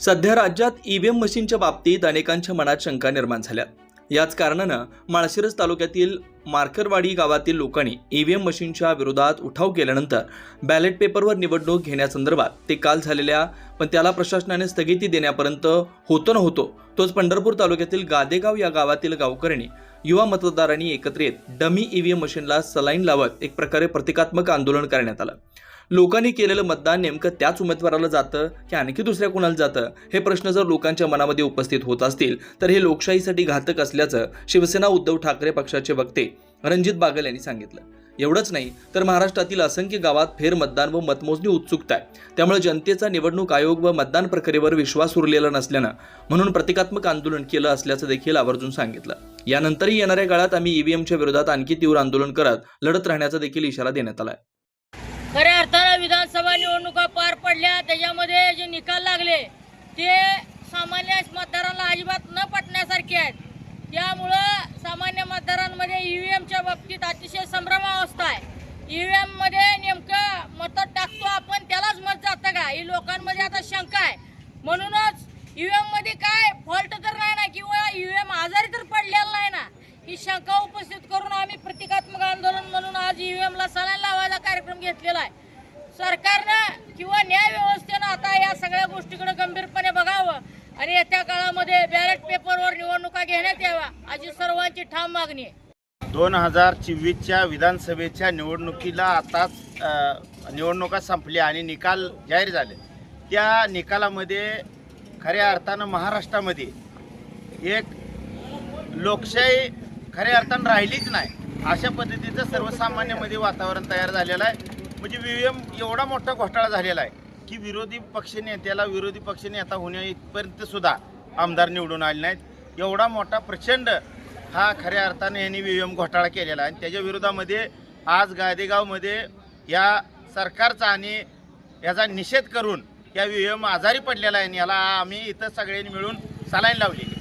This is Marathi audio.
सध्या राज्यात ईव्हीएम मशीनच्या बाबतीत अनेकांच्या मनात शंका निर्माण झाल्या. याच कारणानं माळशिरस तालुक्यातील मार्करवाडी गावातील लोकांनी ईव्हीएम मशीनच्या विरोधात उठाव केल्यानंतर बॅलेट पेपरवर निवडणूक घेण्यासंदर्भात ते काल झालेल्या पण त्याला प्रशासनाने स्थगिती देण्यापर्यंत होतो न होतो तोच पंढरपूर तालुक्यातील गादेगाव या गावातील गावकऱ्यांनी युवा मतदारांनी एकत्र येत डमी ईव्हीएम मशीनला सलाईन लावत एक प्रकारे प्रतिकात्मक आंदोलन करण्यात आलं. लोकांनी केलेलं मतदान नेमकं त्याच उमेदवाराला जातं की आणखी दुसऱ्या कुणाला जातं? हे प्रश्न जर लोकांच्या मनामध्ये उपस्थित होत असतील तर हे लोकशाहीसाठी घातक असल्याचं शिवसेना उद्धव ठाकरे पक्षाचे वक्ते रणजित बागल यांनी सांगितलं. एवढंच नाही तर महाराष्ट्रातील असंख्य गावात फेरमतदान व मतमोजणी उत्सुकता आहे त्यामुळे जनतेचा निवडणूक आयोग व मतदान प्रक्रियेवर विश्वास उरलेला नसल्यानं म्हणून प्रतिकात्मक आंदोलन केलं असल्याचं देखील आवर्जून सांगितलं. यानंतरही येणाऱ्या काळात आम्ही ईव्हीएमच्या विरोधात आणखी तीव्र आंदोलन करत लढत राहण्याचा देखील इशारा देण्यात आला खऱ्या विधानसभा निवडणुका पार पडल्या त्याच्यामध्ये जे निकाल लागले ते सामान्य मतदारांना अजिबात न पटण्यासारखे आहेत. त्यामुळं सामान्य मतदारांमध्ये ई व्ही एमच्या बाबतीत अतिशय संभ्रमावस्था आहे. ई व्ही एममध्ये नेमकं मतं टाकतो आपण त्यालाच मत जातं का? ही लोकांमध्ये आता शंका आहे. म्हणूनच ई व्ही एममध्ये काय फॉल्ट तर नाही ना किंवा ई व्ही एम आजारी तर पडलेला नाही ना ही शंका उपस्थित करून आम्ही प्रतिकात्मक आंदोलन म्हणून आज ई व्ही एमला सलायला लावायचा कार्यक्रम घेतलेला आहे. सरकारनं किंवा न्याय व्यवस्थेनं आता या सगळ्या गोष्टीकडे गंभीरपणे बघावं आणि येत्या काळामध्ये बॅलेट पेपरवर निवडणुका घेण्यात याव्या अशी सर्वांची ठाम मागणी आहे. दोन हजार चोवीसच्या विधानसभेच्या निवडणुकीला आताच निवडणुका संपल्या आणि निकाल जाहीर झाले. त्या निकालामध्ये खऱ्या अर्थानं महाराष्ट्रामध्ये एक लोकशाही खऱ्या अर्थानं राहिलीच नाही. अशा पद्धतीचं सर्वसामान्यमध्ये वातावरण तयार झालेलं आहे. म्हणजे व्ही एम एवढा मोठा घोटाळा झालेला आहे की विरोधी पक्षनेत्याला विरोधी पक्षनेता होण्यापर्यंत सुद्धा आमदार निवडून आले नाहीत. एवढा मोठा प्रचंड हा खऱ्या अर्थाने यांनी व्ही एम घोटाळा केलेला आहे. आणि त्याच्या विरोधामध्ये आज गादेगावमध्ये या सरकारचा आणि याचा निषेध करून या व्ही एम आजारी पडलेला आहे आणि याला आम्ही इथं सगळ्यांनी मिळून सलाईन लावली.